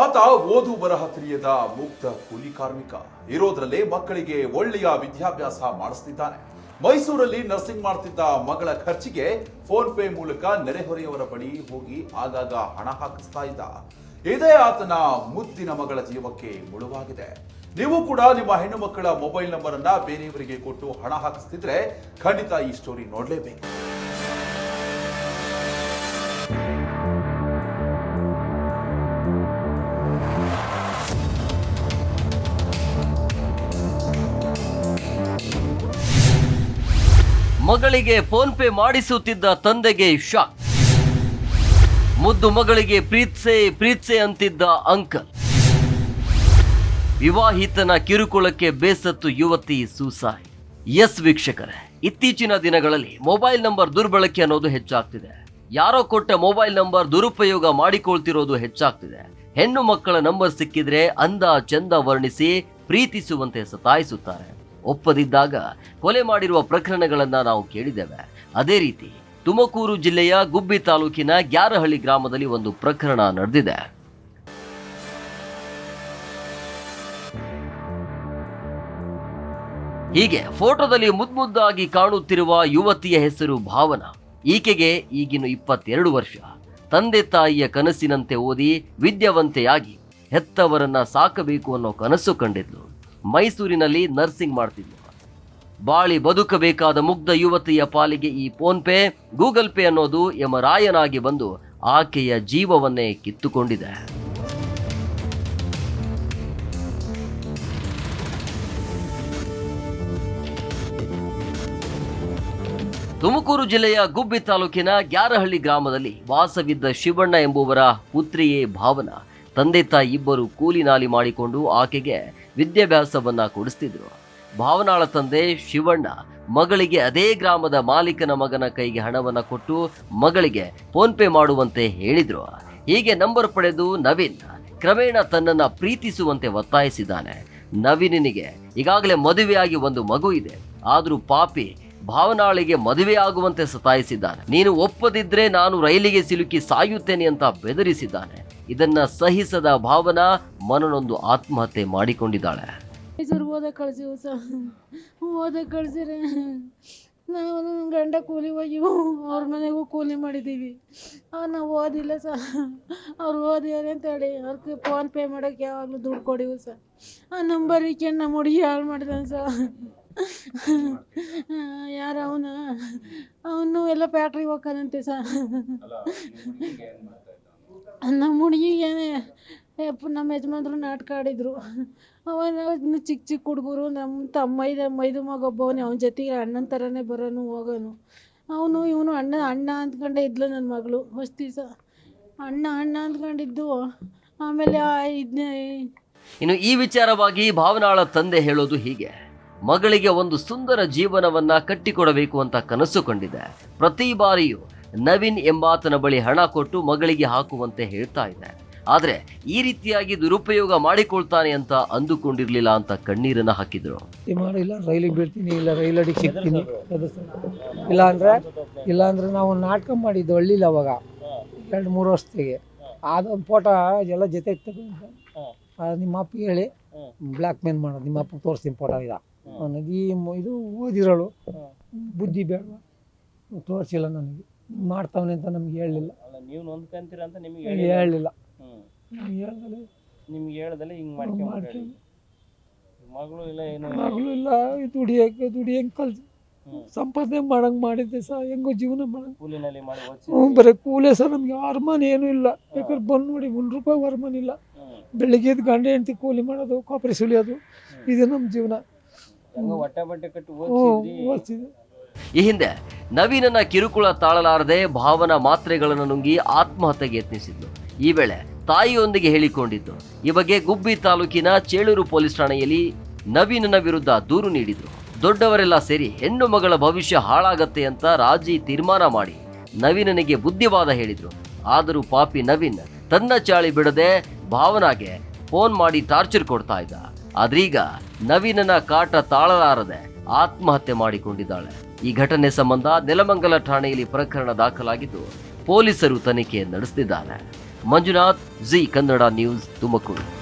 ಆತ ಓದು ಬರಹ ತಿಳಿಯದ ಮುಕ್ತ ಕೂಲಿ ಕಾರ್ಮಿಕ. ಇರೋದ್ರಲ್ಲೇ ಮಕ್ಕಳಿಗೆ ಒಳ್ಳೆಯ ವಿದ್ಯಾಭ್ಯಾಸ ಮಾಡಿಸ್ತಿದ್ದಾನೆ. ಮೈಸೂರಲ್ಲಿ ನರ್ಸಿಂಗ್ ಮಾಡ್ತಿದ್ದ ಮಗಳ ಖರ್ಚಿಗೆ ಫೋನ್ ಪೇ ಮೂಲಕ ನೆರೆಹೊರೆಯವರ ಬಳಿ ಹೋಗಿ ಆಗಾಗ ಹಣ ಹಾಕಿಸ್ತಾ ಇದ್ದ. ಇದೇ ಆತನ ಮುದ್ದಿನ ಮಗಳ ಜೀವಕ್ಕೆ ಮುಳುವಾಗಿದೆ. ನೀವು ಕೂಡ ನಿಮ್ಮ ಹೆಣ್ಣು ಮಕ್ಕಳ ಮೊಬೈಲ್ ನಂಬರ್ ಅನ್ನ ಬೇರೆಯವರಿಗೆ ಕೊಟ್ಟು ಹಣ ಹಾಕಿಸ್ತಿದ್ರೆ ಖಂಡಿತ ಈ ಸ್ಟೋರಿ ನೋಡ್ಲೇಬೇಕು. ಮಗಳಿಗೆ ಫೋನ್ ಪೇ ಮಾಡಿಸುತ್ತಿದ್ದ ತಂದೆಗೆ ಶಾಕ್. ಮುದ್ದು ಮಗಳಿಗೆ ಪ್ರೀತ್ಸೆ ಪ್ರೀತ್ಸೆ ಅಂತಿದ್ದ ಅಂಕಲ್. ವಿವಾಹಿತನ ಕಿರುಕುಳಕ್ಕೆ ಬೇಸತ್ತು ಯುವತಿ ಸೂಸಾಯ್ ಎಸ್ ವೀಕ್ಷಕರೇ, ಇತ್ತೀಚಿನ ದಿನಗಳಲ್ಲಿ ಮೊಬೈಲ್ ನಂಬರ್ ದುರ್ಬಳಕೆ ಅನ್ನೋದು ಹೆಚ್ಚಾಗ್ತಿದೆ. ಯಾರೋ ಕೊಟ್ಟ ಮೊಬೈಲ್ ನಂಬರ್ ದುರುಪಯೋಗ ಮಾಡಿಕೊಳ್ತಿರೋದು ಹೆಚ್ಚಾಗ್ತಿದೆ. ಹೆಣ್ಣು ಮಕ್ಕಳ ನಂಬರ್ ಸಿಕ್ಕಿದ್ರೆ ಅಂದ ಚಂದ ವರ್ಣಿಸಿ ಪ್ರೀತಿಸುವಂತೆ ಸತಾಯಿಸುತ್ತಾರೆ. ಒಪ್ಪದಿದ್ದಾಗ ಕೊಲೆ ಮಾಡಿರುವ ಪ್ರಕರಣಗಳನ್ನ ನಾವು ಕೇಳಿದ್ದೇವೆ. ಅದೇ ರೀತಿ ತುಮಕೂರು ಜಿಲ್ಲೆಯ ಗುಬ್ಬಿ ತಾಲೂಕಿನ ಗ್ಯಾರಹಳ್ಳಿ ಗ್ರಾಮದಲ್ಲಿ ಒಂದು ಪ್ರಕರಣ ನಡೆದಿದೆ. ಹೀಗೆ ಫೋಟೋದಲ್ಲಿ ಮುದ್ಮುದ್ದಾಗಿ ಕಾಣುತ್ತಿರುವ ಯುವತಿಯ ಹೆಸರು ಭಾವನಾ. ಈಕೆಗೆ ಈಗಿನ ಇಪ್ಪತ್ತೆರಡು ವರ್ಷ. ತಂದೆ ತಾಯಿಯ ಕನಸಿನಂತೆ ಓದಿ ವಿದ್ಯಾವಂತೆಯಾಗಿ ಹೆತ್ತವರನ್ನ ಸಾಕಬೇಕು ಅನ್ನೋ ಕನಸು ಕಂಡಿದ್ಲು. ಮೈಸೂರಿನಲ್ಲಿ ನರ್ಸಿಂಗ್ ಮಾಡ್ತಿದ್ಲು. ಬಾಳಿ ಬದುಕಬೇಕಾದ ಮುಗ್ಧ ಯುವತಿಯ ಪಾಲಿಗೆ ಈ ಫೋನ್ ಪೇ, ಗೂಗಲ್ ಪೇ ಅನ್ನೋದು ಯಮರಾಯನಾಗಿ ಬಂದು ಆಕೆಯ ಜೀವವನ್ನೇ ಕಿತ್ತುಕೊಂಡಿದೆ. ತುಮಕೂರು ಜಿಲ್ಲೆಯ ಗುಬ್ಬಿ ತಾಲೂಕಿನ ಗ್ಯಾರಹಳ್ಳಿ ಗ್ರಾಮದಲ್ಲಿ ವಾಸವಿದ್ದ ಶಿವಣ್ಣ ಎಂಬುವರ ಪುತ್ರಿಯೇ ಭಾವನಾ. ತಂದೆ ತಾಯಿ ಇಬ್ಬರು ಕೂಲಿ ನಾಲಿ ಮಾಡಿಕೊಂಡು ಆಕೆಗೆ ವಿದ್ಯಾಭ್ಯಾಸವನ್ನ ಕೊಡಿಸ್ತಿದ್ರು. ಭಾವನಾಳ ತಂದೆ ಶಿವಣ್ಣ ಮಗಳಿಗೆ ಅದೇ ಗ್ರಾಮದ ಮಾಲೀಕನ ಮಗನ ಕೈಗೆ ಹಣವನ್ನು ಕೊಟ್ಟು ಮಗಳಿಗೆ ಫೋನ್ ಪೇ ಮಾಡುವಂತೆ ಹೇಳಿದ್ರು. ಹೀಗೆ ನಂಬರ್ ಪಡೆದು ನವೀನ್ ಕ್ರಮೇಣ ತನ್ನನ್ನು ಪ್ರೀತಿಸುವಂತೆ ಒತ್ತಾಯಿಸಿದ್ದಾನೆ. ನವೀನಿಗೆ ಈಗಾಗಲೇ ಮದುವೆಯಾಗಿ ಒಂದು ಮಗು ಇದೆ. ಆದರೂ ಪಾಪಿ ಭಾವನಾಳಿಗೆ ಮದುವೆಯಾಗುವಂತೆ ಸತಾಯಿಸಿದ್ದಾನೆ. ನೀನು ಒಪ್ಪದಿದ್ರೆ ನಾನು ರೈಲಿಗೆ ಸಿಲುಕಿ ಸಾಯುತ್ತೇನೆ ಅಂತ ಬೆದರಿಸಿದ್ದಾನೆ. ಇದನ್ನ ಸಹಿಸದ ಭಾವನಾ ಮನನೊಂದು ಆತ್ಮಹತ್ಯೆ ಮಾಡಿಕೊಂಡಿದ್ದಾಳೆ. ಮೈಸೂರಿಗೆ ಓದಕ್ಕೆ ಕಳ್ಸಿವು ಸ ಓದಕ್ಕೆ ಕಳ್ಸಿರೆ ನಾವು ನನ್ನ ಗಂಡ ಕೂಲಿ ಹೋಗಿವು ಅವ್ರ ಮನೆಗೂ ಕೂಲಿ ಮಾಡಿದ್ದೀವಿ. ಅವ್ರು ನಾವು ಓದಿಲ್ಲ ಸರ್ ಅವ್ರು ಓದಿಯಾರೆ ಅಂತೇಳಿ ಅವ್ರಿಗೆ ಫೋನ್ ಪೇ ಮಾಡೋಕ್ಕೆ ಯಾವಾಗಲೂ ದುಡ್ಡು ಕೊಡಿವು ಸರ್ ಆ ನಂಬರ್ ಇಕ್ಕೊಂಡು ನಮ್ಮ ಹುಡುಗಿ ಹಾಳು ಮಾಡಿದಾನೆ ಸ. ಯಾರು ಅವನ? ಅವನು ಎಲ್ಲ ಫ್ಯಾಕ್ಟ್ರಿಗೆ ಹೋಗ್ತಾನಂತೆ ಸ. ನಮ್ಮ ಹುಡುಗಿಗೆ ನಮ್ಮ ಯಜಮಾನ್ರು ನಾಟಕ ಆಡಿದರು. ಅವಾಗ ಚಿಕ್ಕ ಚಿಕ್ಕ ಹುಡುಗರು, ನಮ್ಮ ತಮ್ಮ ಐದು ಮೈದು ಮಗ ಒಬ್ಬವನೇ, ಅವನ ಜೊತೆಗೆ ಅಣ್ಣನ ಥರನೇ ಬರೋನು, ಹೋಗೋನು. ಅವನು, ಇವನು ಅಣ್ಣ ಅಣ್ಣ ಅಂದ್ಕೊಂಡೇ ಇದ್ಲು ನನ್ನ ಮಗಳು ಫಸ್ಟ್ ದಿವಸ. ಅಣ್ಣ ಅಣ್ಣ ಅಂದ್ಕೊಂಡಿದ್ದು. ಆಮೇಲೆ ಇನ್ನು ಈ ವಿಚಾರವಾಗಿ ಭಾವನಾಳ ತಂದೆ ಹೇಳೋದು ಹೀಗೆ. ಮಗಳಿಗೆ ಒಂದು ಸುಂದರ ಜೀವನವನ್ನ ಕಟ್ಟಿಕೊಡಬೇಕು ಅಂತ ಕನಸು ಕಂಡಿದೆ ಪ್ರತಿ ಬಾರಿಯೂ ನವೀನ್ ಎಂಬಾತನ ಬಳಿ ಹಣ ಕೊಟ್ಟು ಮಗಳಿಗೆ ಹಾಕುವಂತೆ ಹೇಳ್ತಾ ಇದೆ ಆದರೆ ಈ ರೀತಿಯಾಗಿ ದುರುಪಯೋಗ ಮಾಡಿಕೊಳ್ತಾನೆ ಅಂತ ಅಂದುಕೊಂಡಿರ್ಲಿಲ್ಲ ಅಂತ ಕಣ್ಣೀರನ್ನ ಹಾಕಿದ್ರು. ಮಾಡಿಲ್ಲ ಮಾಡಿ, ಇಲ್ಲ, ರೈಲಿಗೆ ಬೀಳ್ತೀನಿ ಇಲ್ಲ, ರೈಲ್ ಅಡಿಗೆ ಸಿಗ್ತೀನಿ. ಇಲ್ಲ ಅಂದ್ರೆ, ಇಲ್ಲ ನಾವು ನಾಟಕ ಮಾಡಿದ್ದು ಹಳ್ಳಿಲ್ಲ ಅವಾಗ, ಎರಡು, ಮೂರು ವರ್ಷದಿಗೆ ಅದೊಂದು ಫೋಟೋ ಎಲ್ಲ ಜೊತೆಗೆ ತಗೊಂಡು ನಿಮ್ಮ ಅಪ್ಪ ಹೇಳಿ, ಬ್ಲ್ಯಾಕ್ ಮೇಲ್ ಮಾಡೋದು, ನಿಮ್ಮ ಅಪ್ಪ ತೋರಿಸ್ತೀನಿ ಫೋಟೋ ಇದ. ಈ ಇದು ಓದಿರೋಳು. ಬುದ್ಧಿ ಬೇಡ, ತೋರಿಸಿಲ್ಲ ನನಗೆ. ಮಾಡ್ತಾವನೆ ಅಂತ ನಮ್ಗೆ ಹೇಳಲಿಲ್ಲ. ಅಲ್ಲ ನೀವು ನೊಂದ್ಕಂತೀರ ಅಂತ ನಿಮಗೆ ಹೇಳಲಿಲ್ಲ. ಹ್ಮ್. ಹೇಳ್ದಲೆ ನಿಮ್ಗೆ ಹೇಳ್ದಲ್ಲ ಹಿಂಗ್ ಮಾಡ್ಕೆ ಮಾಡ್ಕೊಂಡು ಮಗಳು ಇಲ್ಲ ಏನು ಮಗಳು ಇಲ್ಲ ದುಡಿಯೋಕೆ ದುಡಿ ಹೆಂಗ್ ಹ್ಮ್. ಸಂಪಾದನೆ ಮಾಡಂಗೆ ಮಾಡಿದ್ದೆ ಸಹ ಹೆಂಗೋ ಜೀವನ ಮಾಡಂಗೆ ಕೂಲಿನಲ್ಲಿ ಮಾಡಿ ಓದಿಸಿ ಹ್ಞೂ ಬರೀ ಕೂಲೆ ಸರ್ ನಮಗೆ ವರಮಾನ ಏನೂ ಇಲ್ಲ. ಯಾಕಂದ್ರೆ ಬಂದು ನೋಡಿ ಒಂದು ರೂಪಾಯಿ ವರಮಾನ ಇಲ್ಲ. ಬೆಳಿಗ್ಗೆ ಎದ್ದು ಗಂಡ ಹೆಂಡತಿ ಕೂಲಿ ಮಾಡೋದು ಕಾಪರಿ ಸುಲಿಯೋದು ಇದು ನಮ್ಮ ಜೀವನ. ಹೆಂಗೋ ಹೊಟ್ಟೆ ಬಟ್ಟೆ ಕಟ್ಟಿ ಹ್ಞೂ ಓದಿಸಿದೆ ಈ ಹಿಂದೆ ನವೀನನ ಕಿರುಕುಳ ತಾಳಲಾರದೆ ಭಾವನ ಮಾತ್ರೆಗಳನ್ನು ನುಂಗಿ ಆತ್ಮಹತ್ಯೆಗೆ ಯತ್ನಿಸಿದ್ದು ಈ ವೇಳೆ ತಾಯಿಯೊಂದಿಗೆ ಹೇಳಿಕೊಂಡಿದ್ದು, ಈ ಬಗ್ಗೆ ಗುಬ್ಬಿ ತಾಲೂಕಿನ ಚೇಳೂರು ಪೊಲೀಸ್ ಠಾಣೆಯಲ್ಲಿ ನವೀನನ ವಿರುದ್ಧ ದೂರು ನೀಡಿದ್ರು. ದೊಡ್ಡವರೆಲ್ಲ ಸೇರಿ ಹೆಣ್ಣು ಮಗಳ ಭವಿಷ್ಯ ಹಾಳಾಗತ್ತೆ ಅಂತ ರಾಜಿ ತೀರ್ಮಾನ ಮಾಡಿ ನವೀನನಿಗೆ ಬುದ್ಧಿವಾದ ಹೇಳಿದ್ರು. ಆದರೂ ಪಾಪಿ ನವೀನ್ ತನ್ನ ಚಾಳಿ ಬಿಡದೆ ಭಾವನಾಗೆ ಫೋನ್ ಮಾಡಿ ಟಾರ್ಚರ್ ಕೊಡ್ತಾ ಇದ್ದ. ಆದ್ರೀಗ ನವೀನನ ಕಾಟ ತಾಳಲಾರದೆ ಆತ್ಮಹತ್ಯೆ ಮಾಡಿಕೊಂಡಿದ್ದಾಳೆ. ಈ ಘಟನೆ ಸಂಬಂಧ ನೆಲಮಂಗಲ ಠಾಣೆಯಲ್ಲಿ ಪ್ರಕರಣ ದಾಖಲಾಗಿದ್ದು ಪೊಲೀಸರು ತನಿಖೆ ನಡೆಸುತ್ತಿದ್ದಾರೆ ಮಂಜುನಾಥ್, ಜಿ ಕನ್ನಡ ನ್ಯೂಸ್ ತುಮಕೂರು.